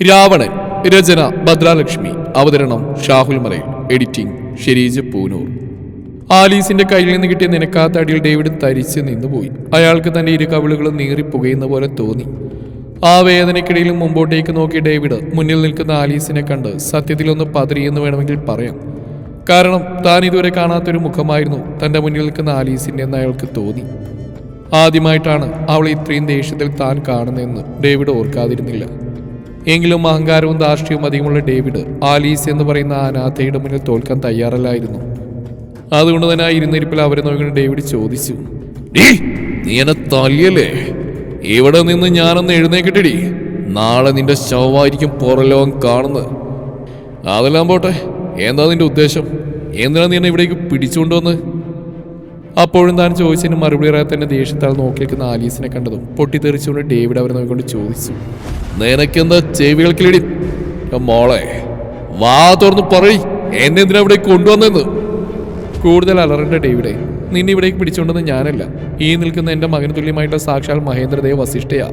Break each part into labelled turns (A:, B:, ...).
A: രാവണൻ രചന ഭദ്രാലക്ഷ്മി അവതരണം ഷാഹുൽ മലയിൽ എഡിറ്റിംഗ് ഷെരീജ് പൂനൂർ. ആലീസിന്റെ കയ്യിൽ നിന്ന് കിട്ടിയ നിനക്കാത്ത അടിയിൽ ഡേവിഡ് തരിച്ച് നിന്നുപോയി. അയാൾക്ക് തന്റെ ഇരു കവിളുകളും നീറി പുകയുന്ന പോലെ തോന്നി. ആ വേദനയ്ക്കിടയിൽ മുമ്പോട്ടേക്ക് നോക്കി ഡേവിഡ് മുന്നിൽ നിൽക്കുന്ന ആലീസിനെ കണ്ട് സത്യത്തിലൊന്ന് പതറിയെന്ന് വേണമെങ്കിൽ പറയാം. കാരണം താൻ ഇതുവരെ കാണാത്തൊരു മുഖമായിരുന്നു തന്റെ മുന്നിൽ നിൽക്കുന്ന ആലീസിന്റെ എന്ന് അയാൾക്ക് തോന്നി. ആദ്യമായിട്ടാണ് അവൾ ഇത്രയും ദേഷ്യത്തിൽ താൻ കാണുന്നതെന്ന് ഡേവിഡ് ഓർക്കാതിരുന്നില്ല. എങ്കിലും അഹങ്കാരവും ധാർഷ്ട്യവും അധികമുള്ള ഡേവിഡ് ആലീസ് എന്ന് പറയുന്ന അനാഥയുടെ മുന്നിൽ തോൽക്കാൻ തയ്യാറല്ലായിരുന്നു. അതുകൊണ്ട് തന്നെ ആ ഇരുന്നിരിപ്പിൽ അവരെ നോക്കി ഡേവിഡ് ചോദിച്ചു "ഡീ, നീ എന്നെ തല്ലിയല്ലേ? ഇവിടെ നിന്ന് ഞാനൊന്ന് എഴുന്നേക്കിട്ടിടി നാളെ നിന്റെ ശവമായിരിക്കും പുറലോകം കാണുന്നത്. അതെല്ലാം പോട്ടെ. എന്താ നിന്റെ ഉദ്ദേശം? എന്തിനാ നീ എന്നെ ഇവിടേക്ക് പിടിച്ചുകൊണ്ടുവന്ന് അപ്പോഴും താൻ ചോദിച്ചതിന് മറുപടി പറയാൻ തന്നെ ദേഷ്യത്താൽ നോക്കി നിൽക്കുന്ന ആലീസിനെ കണ്ടതും പൊട്ടിത്തെറിച്ചുകൊണ്ട് ഡേവിഡ് അവരെ നോക്കിക്കൊണ്ട് ചോദിച്ചു നിനക്കെന്താ ചെവികൾക്കിലടി മോളെ വാ തുറന്ന് പറയ്. എന്നെ എന്തിനാ ഇവിടെ കൊണ്ടുവന്നെന്ന് കൂടുതൽ അലറേണ്ട ഡേവിഡെ നിന്നെ ഇവിടേക്ക് പിടിച്ചുകൊണ്ടെന്ന് ഞാനല്ല. ഈ നിൽക്കുന്ന എന്റെ മകന് തുല്യമായിട്ടുള്ള സാക്ഷാൽ മഹേന്ദ്രദേവ് വസിഷ്ഠയാ.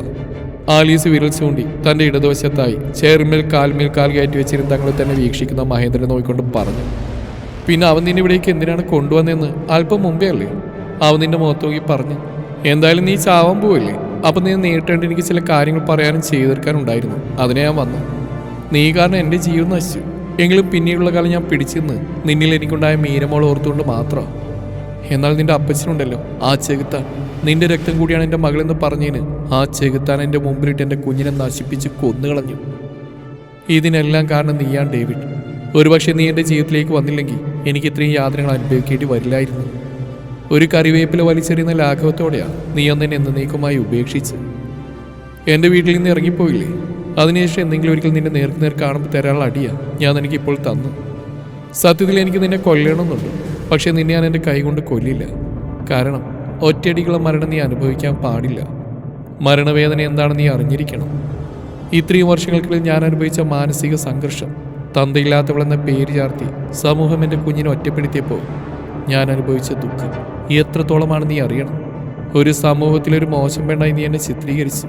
A: ആലീസ് വിരൽ ചൂണ്ടി തന്റെ ഇടതുവശത്തായി ചേർമേൽ കാൽമേൽ കാൽ കയറ്റി വെച്ചിരുന്ന തങ്ങളെ തന്നെ വീക്ഷിക്കുന്ന മഹേന്ദ്രനെ നോക്കിക്കൊണ്ട് പറഞ്ഞു പിന്നെ അവൻ നിന്നെ ഇവിടേക്ക് എന്തിനാണ് കൊണ്ടുവന്നതെന്ന് അല്പം മുമ്പേ അല്ലേ? അവൻ നിന്റെ മുഖത്ത് നോക്കി പറഞ്ഞു എന്തായാലും നീ ചാവാൻ പോവില്ലേ? അപ്പൊ നീ നേരിട്ടേണ്ട എനിക്ക് ചില കാര്യങ്ങൾ പറയാനും ചെയ്തു തീർക്കാനുണ്ടായിരുന്നു അതിനെ ഞാൻ വന്നു. നീ കാരണം എന്റെ ജീവൻ നശിച്ചു. എങ്കിലും പിന്നീടുള്ള കാലം ഞാൻ പിടിച്ചു നിന്ന് നിന്നിൽ എനിക്കുണ്ടായ മീരമോൾ ഓർത്തുകൊണ്ട് മാത്രം. എന്നാൽ നിന്റെ അപ്പച്ചനുണ്ടല്ലോ ആ ചെകുത്താൻ. നിന്റെ രക്തം കൂടിയാണ് എന്റെ മകളെന്ന് പറഞ്ഞതിന് ആ ചെകുത്താൻ എന്റെ മുമ്പിലിട്ട് എന്റെ കുഞ്ഞിനെ നശിപ്പിച്ച് കൊന്നുകളഞ്ഞു. ഇതിനെല്ലാം കാരണം നീയാണ് ഡേവിഡ്. ഒരുപക്ഷെ നീ എന്റെ ജീവിതത്തിലേക്ക് വന്നില്ലെങ്കിൽ എനിക്ക് ഇത്രയും യാത്രകൾ അനുഭവിക്കേണ്ടി വരില്ലായിരുന്നു. ഒരു കറിവേപ്പില വലിച്ചെറിയുന്ന ലാഘവത്തോടെയാണ് നീ അന്ന് എന്നേക്കുമായി ഉപേക്ഷിച്ച് എന്റെ വീട്ടിൽ നിന്ന് ഇറങ്ങിപ്പോയില്ലേ? അതിനുശേഷം എന്തെങ്കിലും ഒരിക്കൽ നിന്നെ നേർക്ക് നേർ കാണുമ്പോൾ തരാനുള്ള അടിയാ ഞാൻ എനിക്ക് ഇപ്പോൾ തന്നു. സത്യത്തിൽ എനിക്ക് നിന്നെ കൊല്ലണമെന്നുണ്ട്. പക്ഷേ നിന്നെ ഞാൻ എന്റെ കൈകൊണ്ട് കൊല്ലില്ല. കാരണം ഒറ്റയടിക്കുള്ള മരണം നീ അനുഭവിക്കാൻ പാടില്ല. മരണവേദന എന്താണെന്ന് നീ അറിഞ്ഞിരിക്കണം. ഇത്രയും വർഷങ്ങൾക്കിടയിൽ ഞാൻ അനുഭവിച്ച മാനസിക സംഘർഷം തന്തയില്ലാത്തവളെന്ന പേര് ചാർത്തി സമൂഹം എന്റെ കുഞ്ഞിനെ ഒറ്റപ്പെടുത്തിയപ്പോൾ ഞാൻ അനുഭവിച്ച ദുഃഖം. എത്രത്തോളമാണ് നീ അറിയണം? ഒരു സമൂഹത്തിലൊരു മോശം പെണ്ണായി നീ എന്നെ ചിത്രീകരിച്ചു.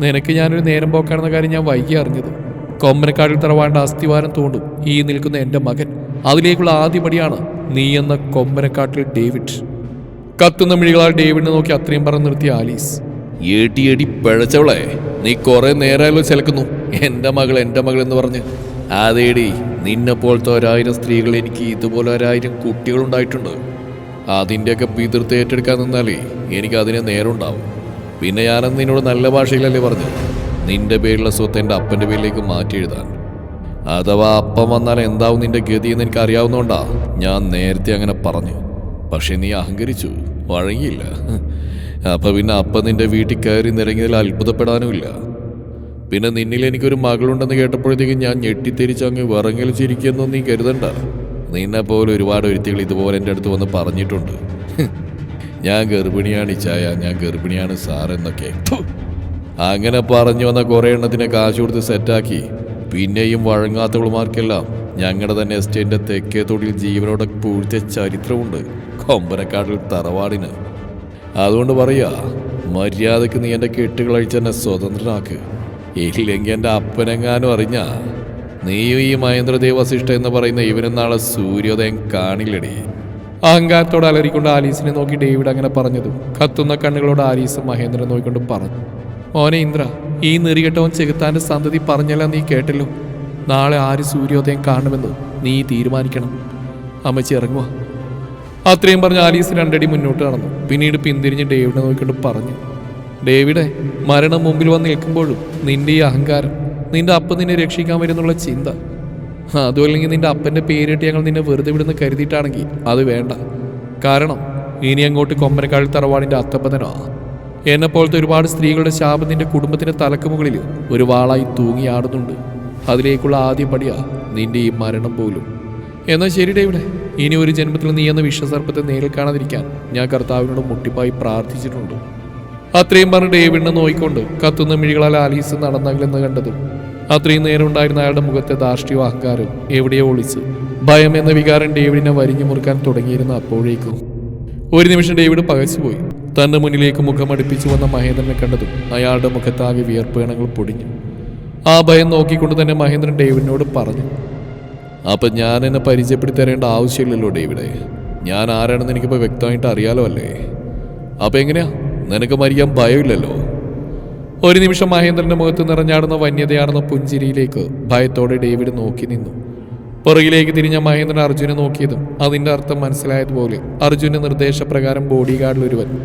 A: നിനക്ക് ഞാനൊരു നേരം പോക്കാണെന്ന കാര്യം ഞാൻ വൈകി അറിഞ്ഞത്. കൊമ്പനക്കാടിൽ തറവാണ്ട അസ്ഥിവാരം തോണ്ടും ഈ നിൽക്കുന്ന എന്റെ മകൻ. അതിലേക്കുള്ള ആദ്യപടിയാണ് നീ എന്ന കൊമ്പനക്കാട്ടിൽ ഡേവിഡ്. കത്തുന്ന മിഴികളാൽ ഡേവിഡിനെ നോക്കി അത്രയും പറഞ്ഞു നിർത്തിയ ആലീസ്. ഏടി ഏടി പിഴച്ചവളെ നീ കുറെ നേരമല്ലോ ചിലക്കുന്നു. എന്റെ മകൾ എന്റെ മകൾ എന്ന് പറഞ്ഞ് അതേടി നിന്നെ പോലത്തെ ഒരായിരം സ്ത്രീകൾ എനിക്ക് ഇതുപോലെ ഒരായിരം കുട്ടികളുണ്ടായിട്ടുണ്ട്. അതിന്റെയൊക്കെ പിതൃത്വം ഏറ്റെടുക്കാൻ നിന്നാലേ എനിക്ക് അതിനെ നേരമുണ്ടാവും പിന്നെ ഞാനന്ന് നിന്നോട് നല്ല ഭാഷയിലല്ലേ പറഞ്ഞു നിന്റെ പേരിലുള്ള സ്വത്ത് എന്റെ അപ്പന്റെ പേരിലേക്ക് മാറ്റി എഴുതാൻ. അഥവാ അപ്പം വന്നാൽ എന്താവും നിന്റെ ഗതി എന്ന് എനിക്ക് അറിയാവുന്നതുകൊണ്ടാ ഞാൻ നേരത്തെ അങ്ങനെ പറഞ്ഞു. പക്ഷെ നീ അഹങ്കരിച്ചു വഴങ്ങിയില്ല. അപ്പം പിന്നെ അപ്പം നിന്റെ വീട്ടിൽ കയറി നിരങ്ങിയതിൽ അത്ഭുതപ്പെടാനുമില്ല. പിന്നെ നിന്നിൽ എനിക്കൊരു മകളുണ്ടെന്ന് കേട്ടപ്പോഴത്തേക്കും ഞാൻ ഞെട്ടിത്തിരിച്ച് അങ്ങ് വിറങ്ങൽ ചിരിക്കുന്നു നീ കരുതണ്ട. നിന്നെ പോലെ ഒരുപാട് ഒരുത്തികൾ ഇതുപോലെ എന്റെ അടുത്ത് വന്ന് പറഞ്ഞിട്ടുണ്ട്. ഞാൻ ഗർഭിണിയാണ് ഇച്ചായ ഞാൻ ഗർഭിണിയാണ് സാർ എന്നൊക്കെ. അങ്ങനെ പറഞ്ഞു വന്ന കുറേ എണ്ണത്തിനെ കാശ് കൊടുത്ത് സെറ്റാക്കി. പിന്നെയും വഴങ്ങാത്തവളുമാർക്കെല്ലാം ഞങ്ങളുടെ തന്നെ എസ്റ്റേറ്റിന്റെ തെക്കേ തൊടിൽ ജീവനോടെ പൂഴ്ത്തിയ ചരിത്രമുണ്ട്. കൊമ്പനക്കാട്ടിൽ തറവാടിന്. അതുകൊണ്ട് പറയാ മര്യാദയ്ക്ക് നീ എന്റെ കെട്ടുകളഴിച്ച് എന്നെ ഇല്ലെങ്കിൽ എന്റെ അപ്പനെങ്ങാനും അറിഞ്ഞ? നീയും ഈ മഹേന്ദ്രദേവശിഷ്ട എന്ന് പറയുന്ന ഇവനും നാളെ സൂര്യോദയം കാണില്ലടി. അഹങ്കാരത്തോട് അലറിക്കൊണ്ട് ആലീസിനെ നോക്കി ഡേവിഡ് അങ്ങനെ പറഞ്ഞതും കത്തുന്ന കണ്ണുകളോട് ആലീസ് മഹേന്ദ്രൻ നോക്കിക്കൊണ്ട് പറഞ്ഞു. മോനെ ഇന്ദ്ര ഈ നെറികെട്ടവൻ ചെകുത്താന്റെ സന്തതി പറഞ്ഞല്ല നീ കേട്ടല്ലോ. നാളെ ആര് സൂര്യോദയം കാണുമെന്ന് നീ തീരുമാനിക്കണം. അമ്മച്ചി ഇറങ്ങുക അത്രയും പറഞ്ഞ് ആലീസ് രണ്ടടി മുന്നോട്ട് നടന്നു. പിന്നീട് പിന്തിരിഞ്ഞ് ഡേവിഡിനെ നോക്കിക്കൊണ്ട് പറഞ്ഞു. ഡേവിഡെ മരണം മുമ്പിൽ വന്ന് നിൽക്കുമ്പോഴും നിന്റെ ഈ അഹങ്കാരം നിന്റെ അപ്പൻ നിന്നെ രക്ഷിക്കാൻ വരുന്നുള്ള ചിന്ത. അതുമല്ലെങ്കിൽ നിന്റെ അപ്പന്റെ പേരിട്ട് ഞങ്ങൾ നിന്നെ വെറുതെ വിടുന്ന് കരുതിയിട്ടാണെങ്കിൽ അത് വേണ്ട. കാരണം ഇനി അങ്ങോട്ട് കൊമ്പനക്കാളിൽ തറവാടിന്റെ അത്തപ്പതനോ എന്നെ പോലത്തെ ഒരുപാട് സ്ത്രീകളുടെ ശാപം നിന്റെ കുടുംബത്തിന്റെ തലക്ക് മുകളിൽ ഒരു വാളായി തൂങ്ങിയാടുന്നുണ്ട് അതിലേക്കുള്ള ആദ്യ പടിയാ നിന്റെ ഈ മരണം പോലും. എന്നാൽ ശരി ഡേവിടെ ഇനി ഒരു ജന്മത്തിൽ നീ എന്ന വിശ്വസർപ്പത്തെ നേരിൽ കാണാതിരിക്കാൻ ഞാൻ കർത്താവിനോട് മുട്ടിപ്പായി പ്രാർത്ഥിച്ചിട്ടുണ്ട്. അത്രയും പറഞ്ഞ് ഡേവിഡിനെ നോയിക്കൊണ്ട് കത്തുന്ന മിഴികളാൽ ആലീസ് നടന്നകലെന്ന് കണ്ടതും അത്രയും നേരം ഉണ്ടായിരുന്ന അയാളുടെ മുഖത്തെ ധാർഷ്ട്യവും അഹങ്കാരം എവിടെയോ ഒളിച്ച് ഭയം എന്ന വികാരം ഡേവിഡിനെ വരിഞ്ഞു മുറുക്കാൻ തുടങ്ങിയിരുന്ന അപ്പോഴേക്കും. ഒരു നിമിഷം ഡേവിഡ് പകച്ചുപോയി. തന്റെ മുന്നിലേക്ക് മുഖം അടുപ്പിച്ചു വന്ന മഹേന്ദ്രനെ കണ്ടതും അയാളുടെ മുഖത്താകെ വിയർപ്പേണങ്ങൾ പൊടിഞ്ഞു. ആ ഭയം നോക്കിക്കൊണ്ട് തന്നെ മഹേന്ദ്രൻ ഡേവിഡിനോട് പറഞ്ഞു അപ്പൊ ഞാൻ എന്നെ പരിചയപ്പെടുത്തി തരേണ്ട ആവശ്യമില്ലല്ലോ ഡേവിഡേ. ഞാൻ ആരാണെന്ന് എനിക്കിപ്പോൾ വ്യക്തമായിട്ട് അറിയാലോ അല്ലേ? അപ്പൊ എങ്ങനെയാ? നിനക്ക് മരിക്കാൻ ഭയമില്ലല്ലോ. ഒരു നിമിഷം മഹേന്ദ്രന്റെ മുഖത്ത് നിറഞ്ഞാടുന്ന വന്യതയാർന്ന പുഞ്ചിരിയിലേക്ക് ഭയത്തോടെ ഡേവിഡ് നോക്കി നിന്നു. പുറകിലേക്ക് തിരിഞ്ഞ മഹേന്ദ്രൻ അർജുനെ നോക്കിയതും അതിന്റെ അർത്ഥം മനസ്സിലായതുപോലെ അർജുന്റെ നിർദ്ദേശപ്രകാരം ബോഡി ഗാർഡിൽ ഒരുവൻ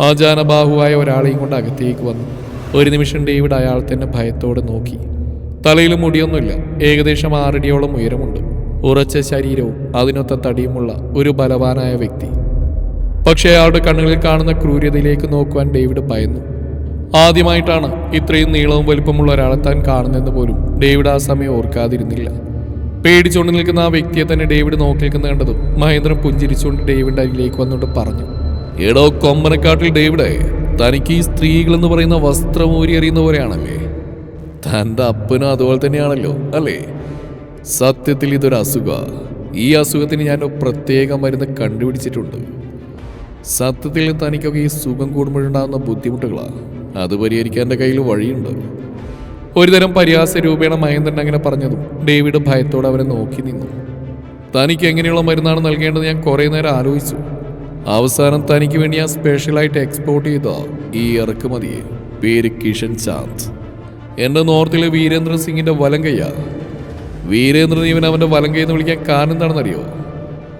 A: ആചാനബാഹുവായ ഒരാളെയും കൊണ്ട് അകത്തേക്ക് വന്നു. ഒരു നിമിഷം ഡേവിഡ് അയാൾ തന്നെ ഭയത്തോടെ നോക്കി. തലയിൽ മുടിയൊന്നുമില്ല ഏകദേശം ആറടിയോളം ഉയരമുണ്ട്. ഉറച്ച ശരീരവും അതിനൊത്ത തടിയുമുള്ള ഒരു ബലവാനായ വ്യക്തി. പക്ഷേ അയാളുടെ കണ്ണുകളിൽ കാണുന്ന ക്രൂരതയിലേക്ക് നോക്കുവാൻ ഡേവിഡ് ഭയന്നു. ആദ്യമായിട്ടാണ് ഇത്രയും നീളവും വലുപ്പമുള്ള ഒരാളെ താൻ കാണുന്നതെന്ന് പോലും ഡേവിഡ് ആ സമയം ഓർക്കാതിരുന്നില്ല. പേടിച്ചുകൊണ്ട് നിൽക്കുന്ന ആ വ്യക്തിയെ തന്നെ ഡേവിഡ് നോക്കി നിൽക്കുന്ന കണ്ടതും മഹേന്ദ്രൻ പുഞ്ചിരിച്ചുകൊണ്ട് ഡേവിഡ് അരികിലേക്ക് വന്നുകൊണ്ട് പറഞ്ഞു എടോ കൊമ്പനക്കാട്ടിൽ ഡേവിഡേ തനിക്ക് ഈ സ്ത്രീകളെന്ന് പറയുന്ന വസ്ത്രം ഊരി പോലെയാണല്ലേ? തന്റെ അപ്പനും അതുപോലെ തന്നെയാണല്ലോ അല്ലേ? സത്യത്തിൽ ഇതൊരു അസുഖ ഈ അസുഖത്തിന് ഞാൻ പ്രത്യേക മരുന്ന് കണ്ടുപിടിച്ചിട്ടുണ്ട്. സത്യത്തിൽ തനിക്കൊക്കെ ഈ സുഖം കൂടുമ്പോഴുണ്ടാകുന്ന ബുദ്ധിമുട്ടുകളാണ് അത് പരിഹരിക്കാൻ എന്റെ കയ്യിൽ വഴിയുണ്ട്. ഒരുതരം പരിഹാസ രൂപേണ മഹേന്ദ്രൻ അങ്ങനെ പറഞ്ഞതും ഡേവിഡ് ഭയത്തോടെ അവരെ നോക്കി നിന്നു. തനിക്ക് എങ്ങനെയുള്ള മരുന്നാണ് നൽകേണ്ടത് ഞാൻ കുറേ നേരം ആലോചിച്ചു. അവസാനം തനിക്ക് വേണ്ടി ഞാൻ സ്പെഷ്യലായിട്ട് എക്സ്പോർട്ട് ചെയ്ത ഈ ഇറക്കുമതിയെ പേര് കിഷൻ ചാന്ത് എന്റെ നോർത്തിലെ വീരേന്ദ്ര സിംഗിന്റെ വലം കയ്യാ. വീരേന്ദ്രൻ ഇവൻ അവന്റെ വലം കൈന്ന് വിളിക്കാൻ കാരണം എന്താണെന്നറിയോ?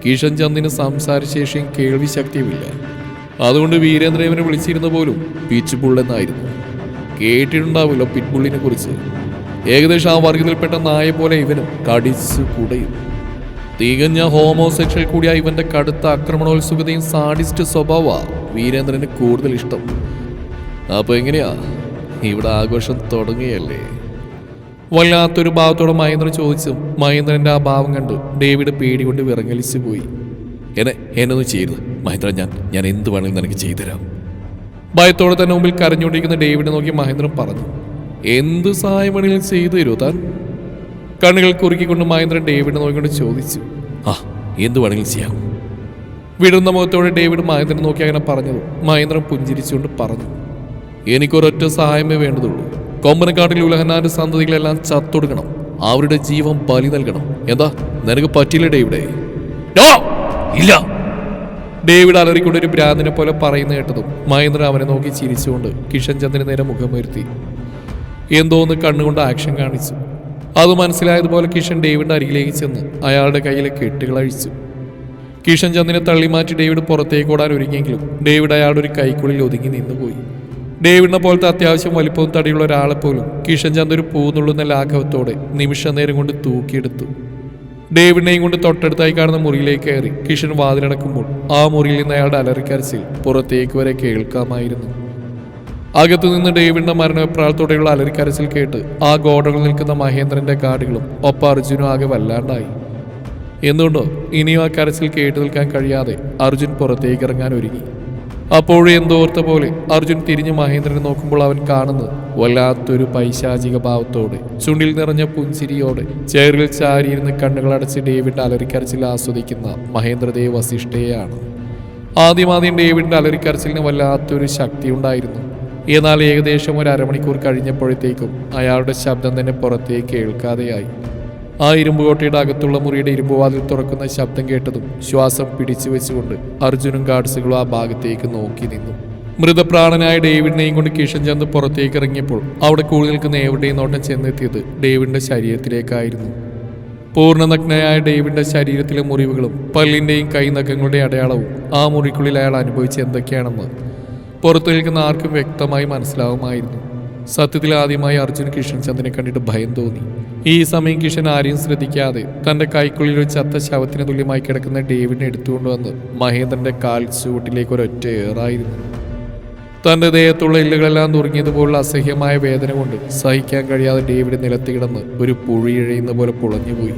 A: കിഷൻ ചന്ദിന് സംസാരശേഷിയും കേൾവി ശക്തിയുമില്ല. അതുകൊണ്ട് വീരേന്ദ്ര ഇവനെ വിളിച്ചിരുന്ന പോലും പിച്ച് പുള്ളെന്നായിരുന്നു കേട്ടിട്ടുണ്ടാവില്ല പിറ്റ്ബുള്ളിനെ കുറിച്ച്. ഏകദേശം ആ വർഗത്തിൽപ്പെട്ട നായ പോലെ ഇവനും കടിച്ചു കുടയും. തികഞ്ഞ ഹോമോസെക്ഷൽ കൂടിയ ഇവന്റെ കടുത്ത ആക്രമണോത്സുകതയും സാഡിസ്റ്റ് സ്വഭാവ വീരേന്ദ്രന് കൂടുതൽ ഇഷ്ടം. അപ്പൊ എങ്ങനെയാ? ഇവിടെ ആഘോഷം തുടങ്ങിയല്ലേ വല്ലാത്തൊരു ഭാവത്തോടെ മഹേന്ദ്രൻ ചോദിച്ചു. മഹേന്ദ്രന്റെ ആ ഭാവം കണ്ട്. ഡേവിഡ് പേടി കൊണ്ട് വിറങ്ങലിച്ചു പോയി. എന്നെ എന്നൊന്നും ചെയ്യരുത്. മഹേന്ദ്ര ഞാൻ ഞാൻ എന്ത് വേണമെങ്കിലും നിനക്ക് ചെയ്തുതരാം. ഭയത്തോടെ തന്നെ മുമ്പിൽ കരഞ്ഞുകൊണ്ടിരിക്കുന്ന ഡേവിഡ് നോക്കി മഹേന്ദ്രൻ പറഞ്ഞു. എന്ത് സഹായം വേണമെങ്കിലും ചെയ്തു തരുമോ താൻ? കണ്ണുകൾ കുറുക്കിക്കൊണ്ട് മഹേന്ദ്രൻ ഡേവിഡ് നോക്കിക്കൊണ്ട് ചോദിച്ചു. ആ എന്ത് വേണമെങ്കിലും ചെയ്യാം. വിടുന്ന മുഖത്തോടെ ഡേവിഡ് മഹേന്ദ്രൻ നോക്കി അങ്ങനെ പറഞ്ഞത് മഹേന്ദ്രൻ പുഞ്ചിരിച്ചുകൊണ്ട് പറഞ്ഞു. എനിക്കൊരൊറ്റ സഹായമേ വേണ്ടതുള്ളൂ. കൊമ്പനക്കാട്ടിൽ ഉലഹനാന്റെ സന്തതികളെല്ലാം ചത്തൊടുക്കണം. അവരുടെ ജീവൻ ബലി നൽകണം. എന്താ? നിനക്ക് പറ്റില്ല ഡേവിഡെ? ഇല്ല. ഡേവിഡ് അലറിക്കൊണ്ട് ഒരു ഭ്രാന്തിനെ പോലെ പറയുന്ന കേട്ടതും മഹേന്ദ്ര അവനെ നോക്കി ചിരിച്ചുകൊണ്ട് കിഷൻ ചന്ദ്രന് നേരെ മുഖമുയർത്തി. എന്തോന്ന് കണ്ണുകൊണ്ട് ആക്ഷൻ കാണിച്ചു. അത് മനസ്സിലായതുപോലെ കിഷൻ ഡേവിഡിന്റെ അരികിലേക്ക് ചെന്ന് അയാളുടെ കയ്യിലെ കെട്ടുകൾ അഴിച്ചു. കിഷൻ ചന്ദ്രനെ തള്ളിമാറ്റി ഡേവിഡ് പുറത്തേക്ക് ഓടാൻ ഒരുങ്ങിയെങ്കിലും ഡേവിഡ് അയാളുടെ ഒരു കൈക്കുള്ളിൽ ഒതുങ്ങി നിന്നുപോയി. ഡേവിഡിനെ പോലത്തെ അത്യാവശ്യം വലിപ്പവും തടിയുള്ള ഒരാളെ പോലും കിഷൻ ചന്ദ് ഒരു പൂന്നുള്ളുന്ന ലാഘവത്തോടെ നിമിഷ നേരം കൊണ്ട് തൂക്കിയെടുത്തു. ഡേവിഡിനെയും കൊണ്ട് തൊട്ടടുത്തായി കാണുന്ന മുറിയിലേക്ക് കയറി കിഷൻ വാതിലടക്കുമ്പോൾ ആ മുറിയിൽ നിന്ന് അയാളുടെ അലറിക്കരച്ചിൽ പുറത്തേക്ക് വരെ കേൾക്കാമായിരുന്നു. അകത്തു നിന്ന് ഡേവിഡിന്റെ മരണപ്രാളത്തോടെയുള്ള അലറിക്കരച്ചിൽ കേട്ട് ആ ഗോഡകളിൽ നിൽക്കുന്ന മഹേന്ദ്രന്റെ കാർഡുകളും ഒപ്പം അർജുനും ആകെ വല്ലാണ്ടായി. എന്തുകൊണ്ടോ ഇനിയും ആ കരച്ചിൽ കേട്ടു നിൽക്കാൻ കഴിയാതെ അർജുൻ പുറത്തേക്ക് ഇറങ്ങാൻ ഒരുങ്ങി. അപ്പോഴും എന്തോർത്ത പോലെ അർജുൻ തിരിഞ്ഞ് മഹേന്ദ്രനെ നോക്കുമ്പോൾ അവൻ കാണുന്നത് വല്ലാത്തൊരു പൈശാചിക ഭാവത്തോടെ. ചുണ്ടിൽ നിറഞ്ഞ പുഞ്ചിരിയോടെ ചേറിൽ ചാരിയിരുന്ന് കണ്ണുകളടച്ച് ഡേവിഡ് അലറിക്കരച്ചിൽ ആസ്വദിക്കുന്ന മഹേന്ദ്രദേവ് വസിഷ്ഠയെയാണ്. ആദ്യമാദ്യം ഡേവിഡിന്റെ അലറിക്കരച്ചിലിന് വല്ലാത്തൊരു ശക്തി ഉണ്ടായിരുന്നു. എന്നാൽ ഏകദേശം ഒരു അരമണിക്കൂർ കഴിഞ്ഞപ്പോഴത്തേക്കും അയാളുടെ ശബ്ദം തന്നെ പുറത്തേക്ക് കേൾക്കാതെയായി. ആ ഇരുമ്പുകോട്ടയുടെ അകത്തുള്ള മുറിയുടെ ഇരുമ്പുവാതിൽ തുറക്കുന്ന ശബ്ദം കേട്ടതും ശ്വാസം പിടിച്ചു വെച്ചുകൊണ്ട് അർജുനും ഗാർഡ്സുകളും ആ ഭാഗത്തേക്ക് നോക്കി നിന്നു. മൃതപ്രാണനായ ഡേവിഡിനെയും കൊണ്ട് കിഷൻ ചന്ദ് പുറത്തേക്ക് ഇറങ്ങിയപ്പോൾ അവിടെ കൂടി നിൽക്കുന്ന ഏവിടെയും നോട്ടം ചെന്നെത്തിയത് ഡേവിഡിന്റെ ശരീരത്തിലേക്കായിരുന്നു. പൂർണനഗ്നയായ ഡേവിഡിന്റെ ശരീരത്തിലെ മുറിവുകളും പല്ലിന്റെയും കൈനഖങ്ങളുടെ അടയാളവും ആ മുറിക്കുള്ളിൽ അയാൾ അനുഭവിച്ച് എന്തൊക്കെയാണെന്ന് പുറത്തു നിൽക്കുന്ന ആർക്കും വ്യക്തമായി മനസ്സിലാവുമായിരുന്നു. സത്യത്തിൽ ആദ്യമായി അർജുൻ കിഷൻ ചന്ദിനെ കണ്ടിട്ട് ഭയം തോന്നി. ഈ സമയം കിഷൻ ആരെയും ശ്രദ്ധിക്കാതെ തന്റെ കൈക്കുള്ളിൽ ഒരു ചത്ത ശവത്തിന് തുല്യമായി കിടക്കുന്ന ഡേവിഡിനെ എടുത്തുകൊണ്ടുവന്ന് മഹേന്ദ്രന്റെ കാൽ ചുവട്ടിലേക്ക് ഒരൊറ്റ ഏറായിരുന്നു. തന്റെ ദേഹത്തുള്ള ഇല്ലുകളെല്ലാം നുറുങ്ങിയതുപോലുള്ള അസഹ്യമായ വേദന കൊണ്ട് സഹിക്കാൻ കഴിയാതെ ഡേവിഡ് നിലത്ത് കിടന്ന് ഒരു പുഴിയിഴയുന്ന പോലെ പുളഞ്ഞുപോയി.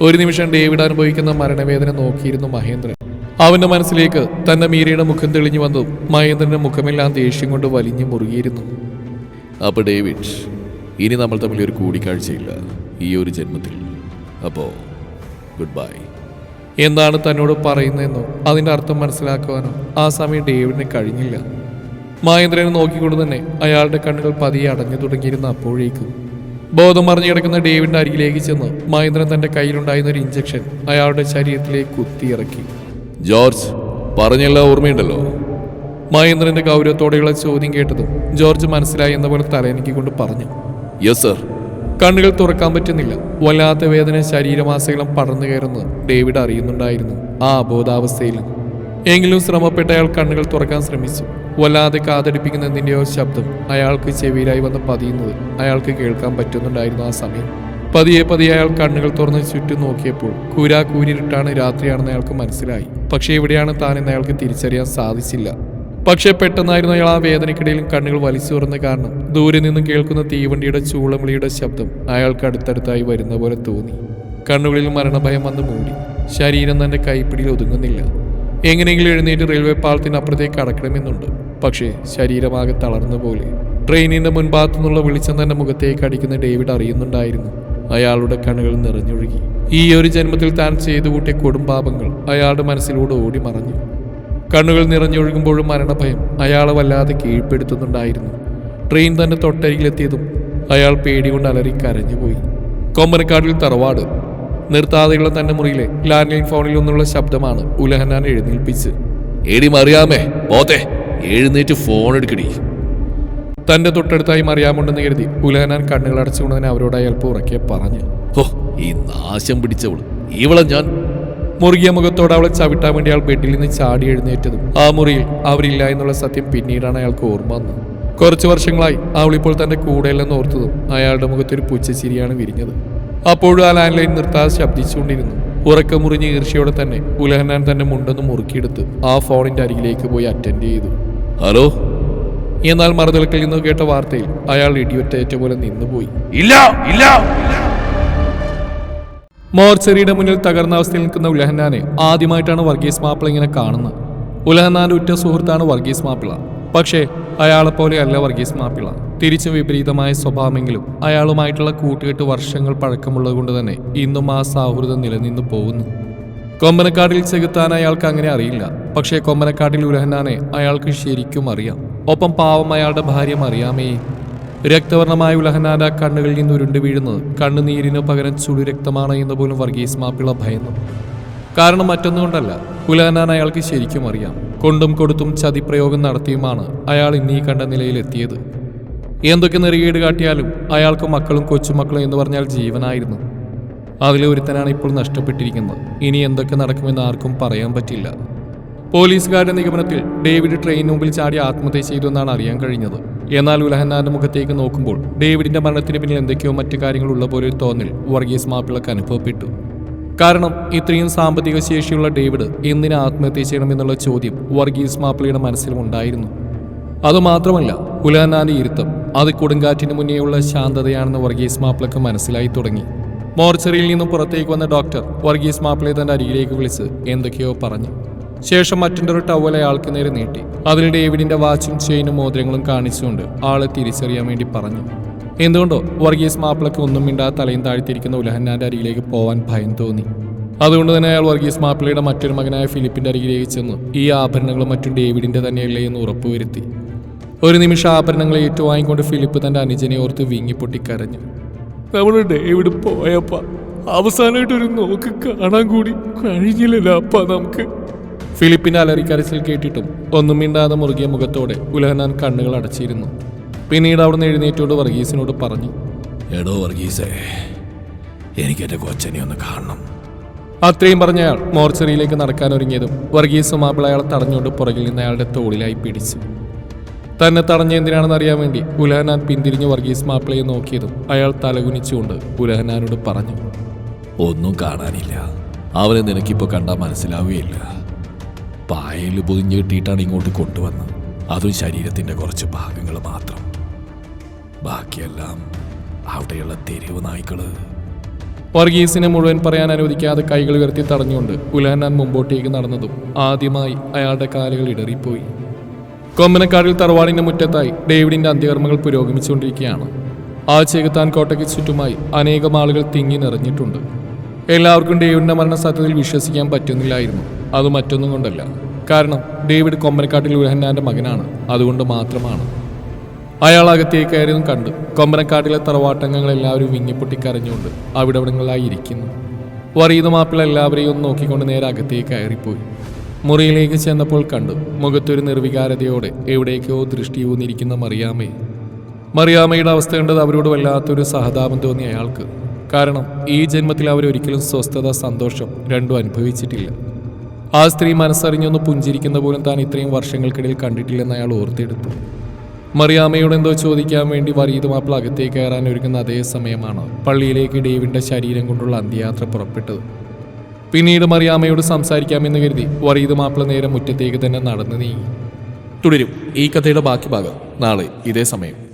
A: ഒരു നിമിഷം ഡേവിഡ് അനുഭവിക്കുന്ന മരണവേദന നോക്കിയിരുന്നു മഹേന്ദ്രൻ. അവന്റെ മനസ്സിലേക്ക് തന്റെ മീരയുടെ മുഖം തെളിഞ്ഞു വന്നതും മഹേന്ദ്രന്റെ മുഖമെല്ലാം ദേഷ്യം കൊണ്ട് വലിഞ്ഞു മുറുകിയിരുന്നു. അപ്പൊ ഡേവിഡ് ഇനി നമ്മൾ തമ്മിൽ ഒരു കൂടിക്കാഴ്ചയില്ല ഈ ഒരു ജന്മത്തിൽ. അപ്പോ ഗുഡ് ബൈ എന്താണ് തന്നോട് പറയുന്നതെന്നോ അതിന്റെ അർത്ഥം മനസ്സിലാക്കുവാനോ ആ സമയം ഡേവിഡിന് കഴിഞ്ഞില്ല. മഹേന്ദ്രനെ നോക്കിക്കൊണ്ട് തന്നെ അയാളുടെ കണ്ണുകൾ പതിയെ അടഞ്ഞു തുടങ്ങിയിരുന്ന അപ്പോഴേക്കും ബോധം മറിഞ്ഞു കിടക്കുന്ന ഡേവിഡിന്റെ അരികിലേക്ക് ചെന്ന് മഹേന്ദ്രൻ തന്റെ കയ്യിലുണ്ടായിരുന്ന ഒരു ഇഞ്ചക്ഷൻ അയാളുടെ ശരീരത്തിലേക്ക് കുത്തിയിറക്കി. ജോർജ് പറഞ്ഞെല്ലാം ഓർമ്മയുണ്ടല്ലോ? മഹേന്ദ്രന്റെ ഗൗരവത്തോടെയുള്ള ചോദ്യം കേട്ടതും ജോർജ് മനസ്സിലായി എന്ന പോലെ തലയനക്കിക്കൊണ്ട് പറഞ്ഞു. യെസ് സർ കണ്ണുകൾ തുറക്കാൻ പറ്റുന്നില്ല. വല്ലാത്ത വേദന ശരീരമാസകലം പടർന്നു കയറുന്നത് ഡേവിഡ് അറിയുന്നുണ്ടായിരുന്നു. ആ അബോധാവസ്ഥയിൽ എങ്കിലും ശ്രമപ്പെട്ട അയാൾ കണ്ണുകൾ തുറക്കാൻ ശ്രമിച്ചു. വല്ലാതെ കാതടിപ്പിക്കുന്ന എന്തിന്റെയോ ശബ്ദം അയാൾക്ക് ചെവിയിലായി വന്ന് പതിയുന്നത് അയാൾക്ക് കേൾക്കാൻ പറ്റുന്നുണ്ടായിരുന്നു ആ സമയം. പതിയെ പതിയെ അയാൾ കണ്ണുകൾ തുറന്ന് ചുറ്റും നോക്കിയപ്പോൾ കൂരാ കൂരിട്ടാണ് രാത്രിയാണെന്ന് അയാൾക്ക് മനസ്സിലായി. പക്ഷേ എവിടെയാണ് താനെന്ന് അയാൾക്ക് തിരിച്ചറിയാൻ സാധിച്ചില്ല. പക്ഷേ പെട്ടെന്നായിരുന്നു അയാൾ ആ വേദനയ്ക്കിടയിലും കണ്ണുകൾ വലിച്ചു തുറന്ന കാരണം. ദൂരെ നിന്നും കേൾക്കുന്ന തീവണ്ടിയുടെ ചൂളമിളിയുടെ ശബ്ദം അയാൾക്ക് അടുത്തടുത്തായി വരുന്ന പോലെ തോന്നി. കണ്ണുകളിൽ മരണഭയം വന്ന് മൂടി. ശരീരം തന്റെ കൈപ്പിടിയിൽ ഒതുങ്ങുന്നില്ല. എങ്ങനെയെങ്കിലും എഴുന്നേറ്റ് റെയിൽവേ പാളത്തിനപ്പുറത്തേക്ക് അടക്കണമെന്നുണ്ട് പക്ഷേ ശരീരമാകെ തളർന്നു പോലെ. ട്രെയിനിന്റെ മുൻഭാഗത്തു നിന്നുള്ള വെളിച്ചം തന്റെ മുഖത്തേക്ക് അടിക്കുന്ന ഡേവിഡ് അറിയുന്നുണ്ടായിരുന്നു. അയാളുടെ കണ്ണുകൾ നിറഞ്ഞൊഴുകി. ഈ ഒരു ജന്മത്തിൽ താൻ ചെയ്തു കൂട്ടിയ കൊടുംപാപങ്ങൾ അയാളുടെ മനസ്സിലൂടെ ഓടി മറഞ്ഞു. കണ്ണുകൾ നിറഞ്ഞൊഴുകുമ്പോഴും മരണഭയം അയാളെ വല്ലാതെ കീഴ്പ്പെടുത്തുന്നുണ്ടായിരുന്നു. ട്രെയിൻ തന്നെ തൊട്ടരികിലെത്തിയതും അയാൾ പേടികൊണ്ട് അലറി കരഞ്ഞുപോയി കൊമ്പനക്കാടിൽ തറവാട്. നിർത്താതെയുള്ള തന്റെ മുറിയിലെ ലാൻഡ് ലൈൻ ഫോണിൽ നിന്നുള്ള ശബ്ദമാണ് ഉലഹനാൻ എഴുന്നേൽപ്പിച്ച്. എടി മറിയാമേ പോത്തെ. എഴുന്നേറ്റ് ഫോൺ എടുക്കടി. തന്റെ തൊട്ടടുത്തായി മറിയാമുണ്ടെന്ന് കരുതി ഉലഹനാൻ കണ്ണുകൾ അടച്ചുകൊണ്ടതിനെ അവരോട് അല്പം ഉറക്കെ പറഞ്ഞു. ഹോ ഈ നാശം പിടിച്ചവൾ. ഇവളെ ഞാൻ മുറുകിയ മുഖത്തോടെ അവളെ ചവിട്ടാൻ വേണ്ടി അയാൾ ബെഡിൽ നിന്ന് ചാടി എഴുന്നേറ്റതും ആ മുറിയിൽ അവരില്ല എന്നുള്ള സത്യം പിന്നീടാണ് അയാൾക്ക് ഓർമ്മ വന്നത്. കുറച്ച് വർഷങ്ങളായി അവളിപ്പോൾ തന്റെ കൂടെയല്ലെന്ന് ഓർത്തതും അയാളുടെ മുഖത്തൊരു പുച്ഛച്ചിരിയാണ് വിരിഞ്ഞത്. അപ്പോഴും ആ ലാൻഡ് ലൈൻ നിർത്താതെ ശബ്ദിച്ചുകൊണ്ടിരുന്നു. ഉറക്കം മുറിഞ്ഞ് ഈർഷ്യയോടെ തന്നെ ഉലഹനാൻ തന്റെ മുണ്ടെന്ന് മുറുക്കിയെടുത്ത് ആ ഫോണിന്റെ അരികിലേക്ക് പോയി അറ്റൻഡ് ചെയ്തു. ഹലോ? എന്നാൽ മറുതലക്കിൽ നിന്ന് കേട്ട വാർത്തയിൽ അയാൾ ഇടിയൊറ്റേറ്റ പോലെ നിന്നുപോയി.
B: ഇല്ല ഇല്ല.
A: മോർച്ചറിയുടെ മുന്നിൽ തകർന്ന അവസ്ഥയിൽ നിൽക്കുന്ന ഉലഹന്നാനെ ആദ്യമായിട്ടാണ് വർഗീസ് മാപ്പിള ഇങ്ങനെ കാണുന്നത്. ഉലഹന്നാന്റെ ഉറ്റ സുഹൃത്താണ് വർഗീസ് മാപ്പിള. പക്ഷേ അയാളെപ്പോലെ അല്ല വർഗീസ് മാപ്പിള. തിരിച്ചു വിപരീതമായ സ്വഭാവമെങ്കിലും അയാളുമായിട്ടുള്ള കൂട്ടുകെട്ട് വർഷങ്ങൾ പഴക്കമുള്ളത് കൊണ്ട് തന്നെ ഇന്നും ആ സൗഹൃദം നിലനിന്ന് പോകുന്നു. കൊമ്പനക്കാട്ടിൽ ചെകുത്താൻ അയാൾക്ക് അങ്ങനെ അറിയില്ല. പക്ഷേ കൊമ്പനക്കാട്ടിൽ ഉലഹന്നാനെ അയാൾക്ക് ശരിക്കും അറിയാം. ഒപ്പം പാവം അയാളുടെ ഭാര്യ അറിയാമേ. രക്തവർണമായ ഉലഹനാന കണ്ണുകളിൽ നിന്ന് ഉരുണ്ട് വീഴുന്നത്. കണ്ണുനീരിന് പകരം ചുടു രക്തമാണ് എന്ന് പോലും വർഗീസ് മാപ്പിള ഭയന്നു. കാരണം മറ്റൊന്നുകൊണ്ടല്ല ഉലഹനാൻ അയാൾക്ക് ശരിക്കും അറിയാം. കൊണ്ടും കൊടുത്തും ചതിപ്രയോഗം നടത്തിയുമാണ് അയാൾ ഇന്നീ കണ്ട നിലയിലെത്തിയത്. എന്തൊക്കെ നെറികേട് കാട്ടിയാലും അയാൾക്ക് മക്കളും കൊച്ചുമക്കളും എന്ന് പറഞ്ഞാൽ ജീവനായിരുന്നു. അതിലെ ഒരുത്തനാണ് ഇപ്പോൾ നഷ്ടപ്പെട്ടിരിക്കുന്നത്. ഇനി എന്തൊക്കെ നടക്കുമെന്ന് ആർക്കും പറയാൻ പറ്റില്ല. പോലീസുകാരുടെ നിഗമനത്തിൽ ഡേവിഡ് ട്രെയിൻ മുമ്പിൽ ചാടി ആത്മഹത്യ ചെയ്തു എന്നാണ് അറിയാൻ കഴിഞ്ഞത്. എന്നാൽ ഉലഹന്നാന്റെ മുഖത്തേക്ക് നോക്കുമ്പോൾ ഡേവിഡിന്റെ മരണത്തിന് പിന്നിൽ എന്തൊക്കെയോ മറ്റു കാര്യങ്ങൾ ഉള്ള പോലെ ഒരു തോന്നൽ വർഗീസ് മാപ്പിളക്ക് അനുഭവപ്പെട്ടു. കാരണം ഇത്രയും സാമ്പത്തിക ശേഷിയുള്ള ഡേവിഡ് എന്തിനു ആത്മഹത്യ ചെയ്യണമെന്നുള്ള ചോദ്യം വർഗീസ് മാപ്പിളയുടെ മനസ്സിലും ഉണ്ടായിരുന്നു. അതുമാത്രമല്ല ഉലഹന്നാന്റെ ഇരുത്തം അത് കൊടുങ്കാറ്റിന് മുന്നേയുള്ള ശാന്തതയാണെന്ന് വർഗീസ് മാപ്പിളക്ക് മനസ്സിലായി തുടങ്ങി. മോർച്ചറിയിൽ നിന്നും പുറത്തേക്ക് വന്ന ഡോക്ടർ വർഗീസ് മാപ്പിളയെ തന്റെ അരികിലേക്ക് വിളിച്ച് എന്തൊക്കെയോ പറഞ്ഞു. ശേഷം മറ്റൊരു ടവൽ അയാൾക്ക് നേരെ നീട്ടി. അതിൽ ഡേവിഡിന്റെ വാച്ചും ചെയിനും മോതിരങ്ങളും കാണിച്ചുകൊണ്ട് ആളെ തിരിച്ചറിയാൻ വേണ്ടി പറഞ്ഞു. എന്തുകൊണ്ടോ വർഗീസ് മാപ്പിളക്ക് ഒന്നും മിണ്ടാതെ തലയും താഴ്ത്തിയിരിക്കുന്ന ഉലഹന്നാന്റെ അരികിലേക്ക് പോവാൻ ഭയം തോന്നി. അതുകൊണ്ട് തന്നെ അയാൾ വർഗീസ് മാപ്പിളയുടെ മറ്റൊരു മകനായ ഫിലിപ്പിന്റെ അരികിലേക്ക് ചെന്ന് ഈ ആഭരണങ്ങളും മറ്റും ഡേവിഡിന്റെ തന്നെയല്ലേ എന്ന് ഉറപ്പുവരുത്തി ഒരു നിമിഷം ആഭരണങ്ങൾ ഏറ്റുവാങ്ങിക്കൊണ്ട് ഫിലിപ്പ് തന്റെ അനുജനെ ഓർത്ത് വീങ്ങിപ്പൊട്ടി കരഞ്ഞു നമ്മുടെ ഡേവിഡ് പോയപ്പ അവസാനമായിട്ട് ഒരു നോക്ക് കാണാൻ കൂടി കഴിഞ്ഞില്ലല്ലോ അപ്പ നമുക്ക്. ഫിലിപ്പിന്റെ അലറിക്കരച്ചിൽ കേട്ടിട്ടും ഒന്നും മിണ്ടാതെ മുറുകിയ മുഖത്തോടെ ഉലഹനാൻ കണ്ണുകൾ അടച്ചിരുന്നു. പിന്നീട് അവിടുന്ന് എഴുന്നേറ്റോട് വർഗീസിനോട് പറഞ്ഞു
B: എടോ വർഗീസേ എനിക്ക് എന്റെ കൊച്ചനെ ഒന്ന് കാണണം.
A: അത്രയും പറഞ്ഞയാൾ മോർച്ചറിയിലേക്ക് നടക്കാൻ ഒരുങ്ങിയതും വർഗീസ് മാപ്പിള അയാളെ തടഞ്ഞുകൊണ്ട് പുറകിൽ നിന്ന് അയാളുടെ തോളിലായി പിടിച്ചു. തന്നെ തടഞ്ഞ എന്തിനാണെന്ന് അറിയാൻ വേണ്ടി ഉലഹനാൻ പിന്തിരിഞ്ഞ് വർഗീസ് മാപ്പിളയെ നോക്കിയതും അയാൾ തലകുനിച്ചുകൊണ്ട് ഉലഹനാനോട് പറഞ്ഞു
B: ഒന്നും കാണാനില്ല. അവനെ നിനക്കിപ്പോ കണ്ടാൽ മനസ്സിലാവുകയില്ല. പായയിൽ പൊതിഞ്ഞു കിട്ടിയിട്ടാണ് ഇങ്ങോട്ട് കൊണ്ടുവന്നത്. അതും ശരീരത്തിന്റെ കുറച്ച് ഭാഗങ്ങൾ മാത്രം. ബാക്കിയെല്ലാം അവിടെയുള്ള തെരുവ് നായ്ക്കൾ.
A: വർഗീസിനെ മുഴുവൻ പറയാൻ അനുവദിക്കാതെ കൈകൾ ഉയർത്തി തടഞ്ഞുകൊണ്ട് ഉലാനാൻ മുമ്പോട്ടേക്ക് നടന്നതും ആദ്യമായി അയാളുടെ കാലുകൾ ഇടറിപ്പോയി. കൊമ്പനക്കാടിൽ തറവാടിന്റെ മുറ്റത്തായി ഡേവിഡിന്റെ അന്ത്യകർമ്മങ്ങൾ പുരോഗമിച്ചുകൊണ്ടിരിക്കുകയാണ്. ആ ചെകുത്താൻ കോട്ടയ്ക്ക് ചുറ്റുമായി അനേകം ആളുകൾ തിങ്ങി നിറഞ്ഞിട്ടുണ്ട്. എല്ലാവർക്കും ഡേവിഡിന്റെ മരണസത്യത്തിൽ വിശ്വസിക്കാൻ പറ്റുന്നില്ലായിരുന്നു. അത് മറ്റൊന്നും കൊണ്ടല്ല. കാരണം ഡേവിഡ് കൊമ്പനക്കാട്ടിൽ ഉലഹന്നാന്റെ മകനാണ്. അതുകൊണ്ട് മാത്രമാണ്. അയാൾ അകത്തേക്ക് കണ്ട് കൊമ്പനക്കാട്ടിലെ തറവാട്ടങ്ങൾ എല്ലാവരും വിങ്ങിപ്പൊട്ടി കരഞ്ഞുകൊണ്ട് അവിടവിടങ്ങളിലായി ഇരിക്കുന്നു. വറീത മാപ്പിള എല്ലാവരെയും ഒന്ന് നോക്കിക്കൊണ്ട് നേരെ അകത്തേക്ക് കയറിപ്പോയി. മുറിയിലേക്ക് ചെന്നപ്പോൾ കണ്ടു മുഖത്തൊരു നിർവികാരതയോടെ എവിടേക്കോ ദൃഷ്ടി ഊന്നിരിക്കുന്ന മറിയാമയെ മറിയാമ്മയുടെ അവസ്ഥ കണ്ടത് അവരോട് വല്ലാത്തൊരു സഹതാപം തോന്നി അയാൾക്ക്. കാരണം ഈ ജന്മത്തിൽ അവരൊരിക്കലും സ്വസ്ഥത സന്തോഷം രണ്ടും അനുഭവിച്ചിട്ടില്ല. ആ സ്ത്രീ മനസ്സറിഞ്ഞൊന്ന് പുഞ്ചിരിക്കുന്ന പോലും താൻ ഇത്രയും വർഷങ്ങൾക്കിടയിൽ കണ്ടിട്ടില്ലെന്ന് അയാൾ ഓർത്തെടുത്തു. മറിയാമ്മയോട് എന്തോ ചോദിക്കാൻ വേണ്ടി വറീത് മാപ്പിള അകത്തേക്ക് കയറാൻ ഒരുങ്ങുന്ന അതേ സമയമാണ് പള്ളിയിലേക്ക് ഡേവിന്റെ ശരീരം കൊണ്ടുള്ള അന്ത്യയാത്ര പുറപ്പെട്ടത്. പിന്നീട് മറിയാമ്മയോട് സംസാരിക്കാമെന്ന് കരുതി വറീത് മാപ്പിള നേരെ മുറ്റത്തേക്ക് തന്നെ നടന്നു നീങ്ങി. തുടരും. ഈ കഥയുടെ ബാക്കി ഭാഗം നാളെ ഇതേ സമയം.